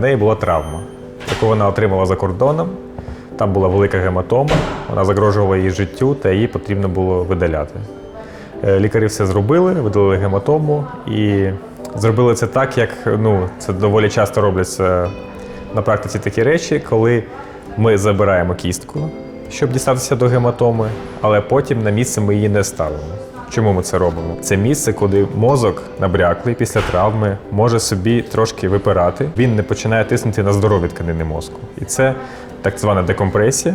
неї була травма, яку вона отримала за кордоном. Там була велика гематома, вона загрожувала її життю, та її потрібно було видаляти. Е, Лікарі все зробили, видалили гематому і зробили це так, як ну, це доволі часто робляться на практиці такі речі, коли ми забираємо кістку, щоб дістатися до гематоми, але потім на місце ми її не ставимо. Чому ми це робимо? Це місце, куди мозок набряклий після травми може собі трошки випирати. Він не починає тиснути на здорові тканини мозку. І це так звана декомпресія.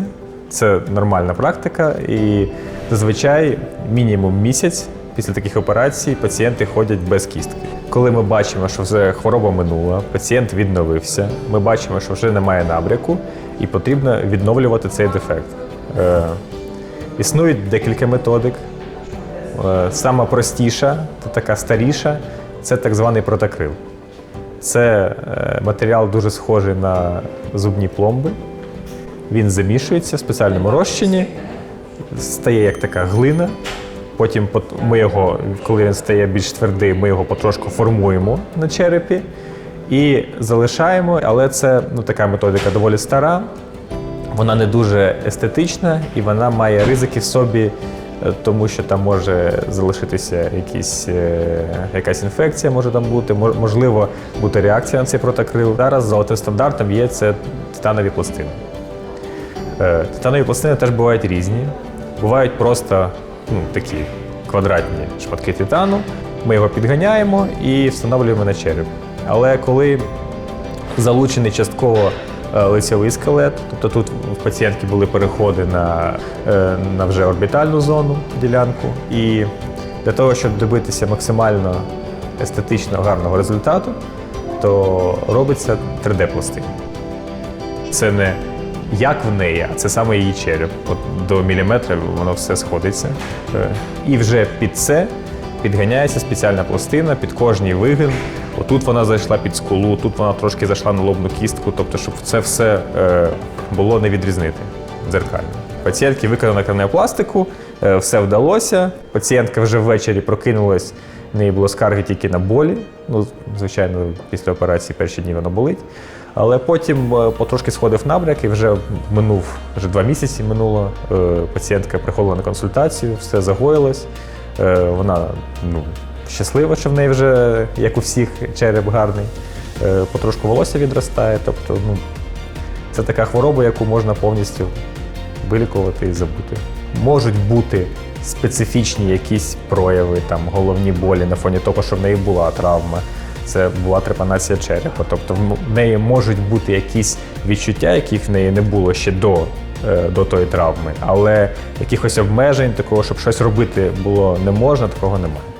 Це нормальна практика, і зазвичай мінімум місяць після таких операцій пацієнти ходять без кістки. Коли ми бачимо, що вже хвороба минула, пацієнт відновився, ми бачимо, що вже немає набряку, і потрібно відновлювати цей дефект. Е, існують декілька методик. Е, Сама простіша та така старіша це так званий протакрил. Це е, матеріал дуже схожий на зубні пломби. Він замішується в спеціальному розчині, стає як така глина. Потім ми його, коли він стає більш твердий, ми його потрошку формуємо на черепі і залишаємо. Але це ну, така методика доволі стара, вона не дуже естетична і вона має ризики в собі, е, тому що там може залишитися якісь, е, якась інфекція, може там бути, можливо бути реакція на цей протокрил. Зараз золотим стандартом є це титанові пластини. Е, Титанові пластини теж бувають різні. Бувають просто ну, такі квадратні шматки титану. Ми його підганяємо і встановлюємо на череп. Але коли залучений частково е, лицевий скелет, тобто тут в пацієнтки були переходи на, е, на вже орбітальну зону ділянку. І для того, щоб добитися максимально естетично гарного результату, то робиться 3D-пластина. Це не як в неї, а це саме її череп. От до міліметра воно все сходиться. Е, І вже під це підганяється спеціальна пластина під кожний вигин. Отут вона зайшла під скулу, тут вона трошки зайшла на лобну кістку, тобто, щоб це все е, було не відрізнити дзеркально. Пацієнтки виконано кранеопластику, е, все вдалося. Пацієнтка вже ввечері прокинулась, в неї було скарги тільки на болі. Ну, звичайно, після операції перші дні воно болить. Але потім е, потрошки сходив набряк і вже минув вже два місяці минуло. Е, Пацієнтка приходила на консультацію, все загоїлось. Е, Вона ну, щаслива, що в неї вже, як у всіх, череп гарний. Потрошку волосся відростає. Тобто, ну, це така хвороба, яку можна повністю вилікувати і забути. Можуть бути специфічні якісь прояви, там головні болі на фоні того, що в неї була травма. Це була трепанація черепа. Тобто в неї можуть бути якісь відчуття, яких в неї не було ще до, е, до тої травми, але якихось обмежень, такого, щоб щось робити було не можна, такого немає.